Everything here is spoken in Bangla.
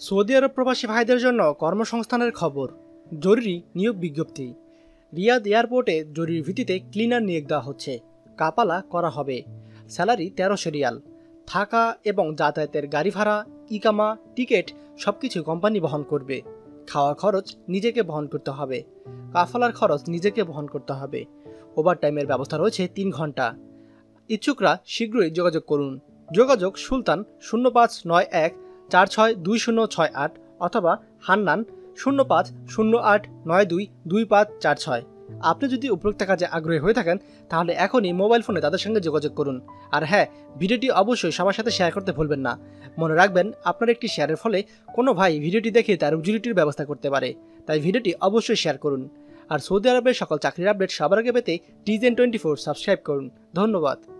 সৌদি আরব প্রবাসী ভাইদের জন্য কর্মসংস্থানের খবর। জরুরি নিয়োগ বিজ্ঞপ্তি। রিয়াদ এয়ারপোর্টে জরুরি ভিত্তিতে ক্লিনার নিয়োগ দেওয়া হচ্ছে। কাপালা করা হবে। স্যালারি তেরোশো রিয়াল। থাকা এবং যাতায়াতের গাড়ি ভাড়া, ইকামা, টিকিট সব কিছু কোম্পানি বহন করবে। খাওয়া খরচ নিজেকে বহন করতে হবে। কাফালার খরচ নিজেকে বহন করতে হবে। ওভারটাইমের ব্যবস্থা রয়েছে তিন ঘণ্টা। ইচ্ছুকরা শীঘ্রই যোগাযোগ করুন। যোগাযোগ সুলতান শূন্য পাঁচ নয় এক চার ছয় দুই শূন্য ছয় আট অথবা হান্নান শূন্য পাঁচ শূন্য আট নয় দুই দুই পাঁচ চার ছয়। আপনি যদি উপরোক্ত কাজে আগ্রহী হয়ে থাকেন, তাহলে এখনই মোবাইল ফোনে তাদের সঙ্গে যোগাযোগ করুন। আর হ্যাঁ ভিডিওটি অবশ্যই সবার সাথে শেয়ার করতে ভুলবেন না। মনে রাখবেন, আপনার একটি শেয়ারের ফলে কোনো ভাই ভিডিওটি দেখে তার উজুরিটির ব্যবস্থা করতে পারে। তাই ভিডিওটি অবশ্যই শেয়ার করুন। আর সৌদি আরবের সকল চাকরির আপডেট সবার আগে পেতে টিজেন টোয়েন্টি ফোর সাবস্ক্রাইব করুন। ধন্যবাদ।